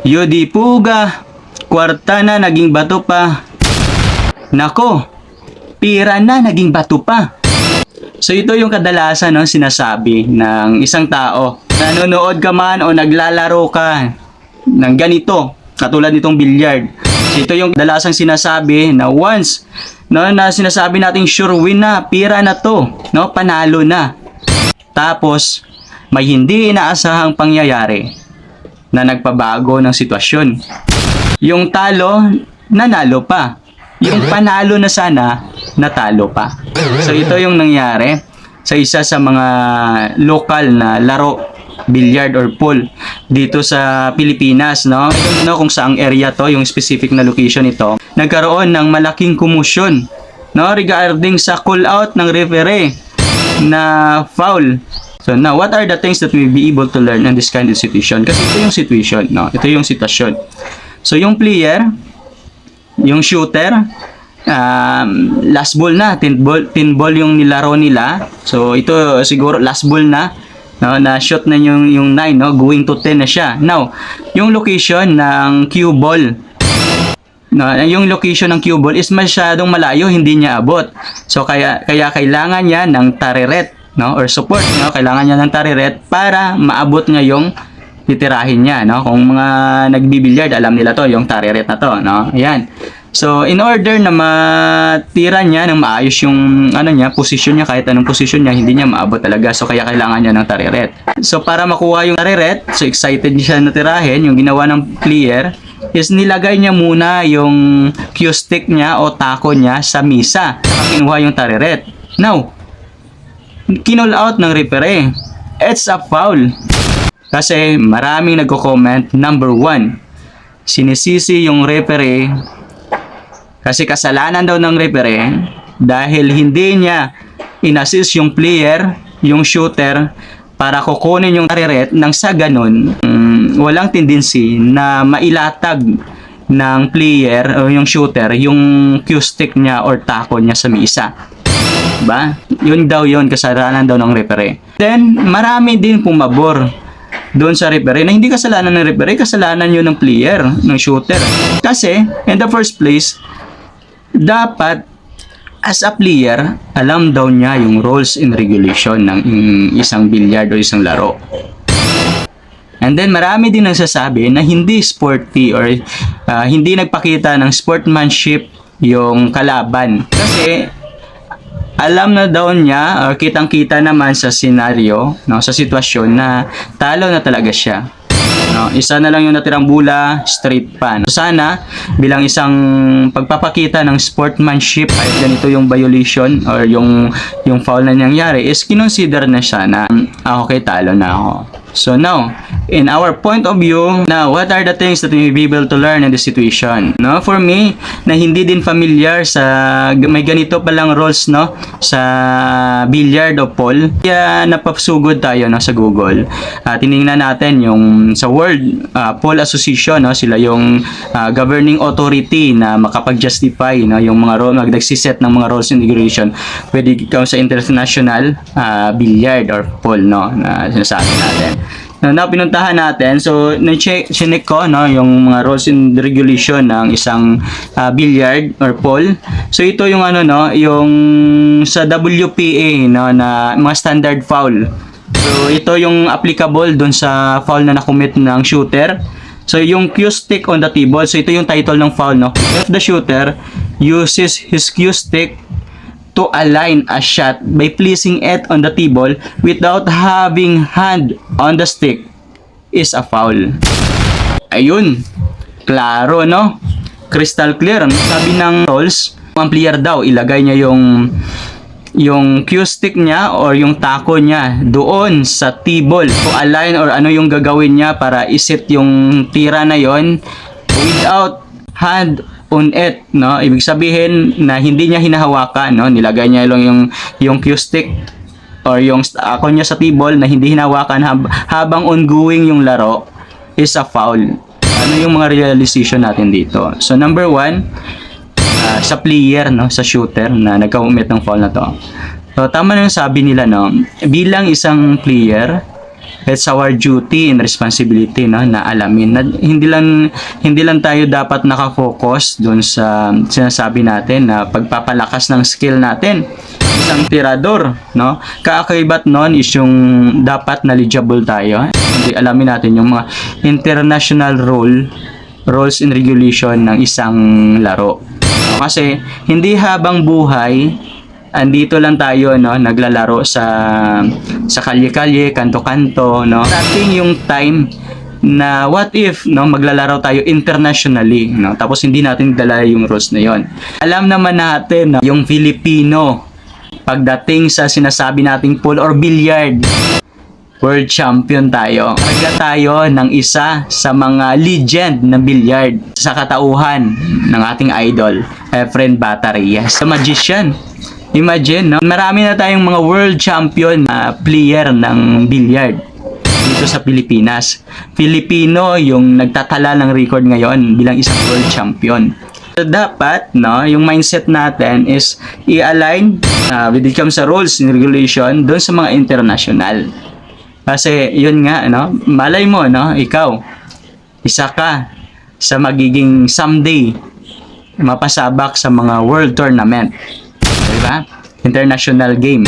Yodi Puga, kwarta na naging bato pa. Nako, pira na naging bato pa. So ito yung kadalasan no, sinasabi ng isang tao. Nanonood ka man o naglalaro ka ng ganito, katulad nitong billiard. Ito yung kadalasang sinasabi na once no, na sinasabi nating sure win na, pira na to, no, panalo na. Tapos, may hindi inaasahang pangyayari na nagpabago ng sitwasyon. Yung talo, nanalo pa. Yung panalo na sana, natalo pa. So ito yung nangyari sa isa sa mga lokal na laro, billiard or pool dito sa Pilipinas, no? I don't know kung saang area to, yung specific na location ito. Nagkaroon ng malaking kumusyon, no? Regarding sa call out ng referee na foul. So now, what are the things that we be able to learn in this kind of situation? Kasi ito yung situation, no? Ito yung sitwasyon. So yung player, yung shooter, um, last ball na, 10 ball, 10 ball yung nilaro nila. So ito siguro last ball na, no, na shot na yung yung 9, no, going to 10 na siya. Now, yung location ng cue ball No, yung location ng cue ball is masyadong malayo, hindi niya abot. So kaya kaya kailangan niya ng tariret, no, or support, no? Kailangan niya ng tariret para maabot niya yung titirahin niya, no? Kung mga nagbibilyard, alam nila to, yung tariret na to, no? Ayan. So, in order na matira niya ng maayos yung ano niya, position niya, kahit anong position niya, hindi niya maabot talaga. So, kaya kailangan niya ng tariret. So, para makuha yung tariret, so excited siya na tirahin, yung ginawa ng player, is nilagay niya muna yung cue stick niya o tako niya sa misa. Kinuha yung tariret. Now, kinall out ng referee. It's a foul. Kasi maraming nagko-comment, number one, sinisisi yung referee kasi kasalanan daw ng referee dahil hindi niya inassist yung player, yung shooter, para kukunin yung tariret nang sa ganun, mm, walang tendency na mailatag ng player o yung shooter yung cue stick niya or tako niya sa misa. Diba? Yun daw yun, kasalanan daw ng referee. Then, marami din pumabor doon sa referee na hindi kasalanan ng referee, kasalanan yun ng player, ng shooter. Kasi, in the first place, dapat as a player, alam daw niya yung rules and regulation ng isang billiard o isang laro. And then marami din nagsasabi na hindi sporty or ah, hindi nagpakita ng sportsmanship yung kalaban. Kasi alam na daw niya or kitang-kita naman sa senaryo, no, sa sitwasyon na talo na talaga siya. No, isa na lang yung natirang bula, straight pan. Sana bilang isang pagpapakita ng sportsmanship kahit ganito yung violation or yung yung foul na nangyari is kinonsider na siya na ah, okay talo na ako. So now, in our point of view, now what are the things that we may be able to learn in this situation? No, for me, na hindi din familiar sa may ganito palang rules no sa billiard o pool. Kaya napasugod tayo no sa Google. At tiningnan natin yung sa World uh, Pool Association no, sila yung ah, governing authority na makapag-justify no yung mga rule nagsiset ng mga rules and regulation pwede ikaw sa international ah, billiard or pool no na sinasabi natin. Na, na pinuntahan natin, so na-check chinek ko no yung mga rules and regulation ng isang ah, billiard or pool. So ito yung ano no, yung sa WPA no na mga standard foul. So ito yung applicable dun sa foul na nakomit ng shooter. So yung cue stick on the table, so ito yung title ng foul no. If the shooter uses his cue stick to align a shot by placing it on the table without having hand on the stick is a foul. Ayun. Klaro, no? Crystal clear. Ano? Sabi ng rules, ang player daw, ilagay niya yung yung cue stick niya or yung tako niya doon sa table to align or ano yung gagawin niya para iset yung tira na yon without hand on it no? Ibig sabihin na hindi niya hinahawakan no? Nilagay niya lang yung yung cue stick or yung ako niya sa table na hindi hinahawakan hab- habang ongoing yung laro is a foul. Ano yung mga realization natin dito? So number one ah, sa player no? Sa shooter na nagka-commit ng foul na to. So tama na yung sabi nila no, bilang isang player it's our duty and responsibility no na alamin. Na hindi lang hindi lang tayo dapat nakafocus doon sa sinasabi natin na pagpapalakas ng skill natin isang tirador no? Kaakibat noon is yung dapat knowledgeable tayo. Hindi alamin natin yung mga international rule rules and regulation ng isang laro. Kasi hindi habang buhay andito lang tayo no naglalaro sa sa kalye-kalye, kanto-kanto no. Dating yung time na what if no maglalaro tayo internationally no tapos hindi natin dala yung rules na yon. Alam naman natin no, yung Filipino pagdating sa sinasabi nating pool or billiard world champion tayo. Karga tayo ng isa sa mga legend ng billiard sa katauhan ng ating idol, Efren Batarias, the magician. Imagine, no? marami na tayong mga world champion na player ng billiard dito sa Pilipinas. Filipino yung nagtatala ng record ngayon bilang isang world champion. So, dapat, no, yung mindset natin is i-align uh, when it comes sa rules and regulation doon sa mga international. Kasi yun nga, no, malay mo, no, ikaw, isa ka sa magiging someday mapasabak sa mga world tournament. Ba? International game.